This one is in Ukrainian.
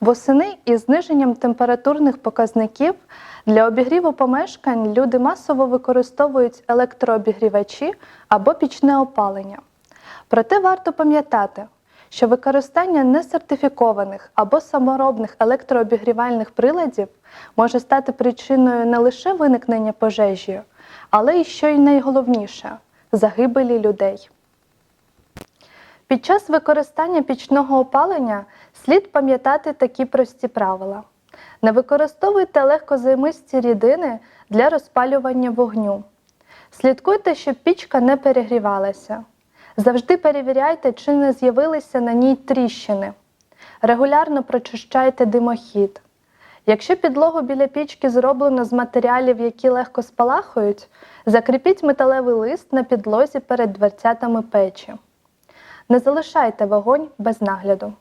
Восени із зниженням температурних показників для обігріву помешкань люди масово використовують електрообігрівачі або пічне опалення. Проте варто пам'ятати, що використання несертифікованих або саморобних електрообігрівальних приладів може стати причиною не лише виникнення пожежі, але й що й найголовніше загибелі людей. Під час використання пічного опалення слід пам'ятати такі прості правила. Не використовуйте легкозаймисті рідини для розпалювання вогню. Слідкуйте, щоб пічка не перегрівалася. Завжди перевіряйте, чи не з'явилися на ній тріщини. Регулярно прочищайте димохід. Якщо підлогу біля пічки зроблено з матеріалів, які легко спалахують, закріпіть металевий лист на підлозі перед дверцятами печі. Не залишайте вогонь без нагляду.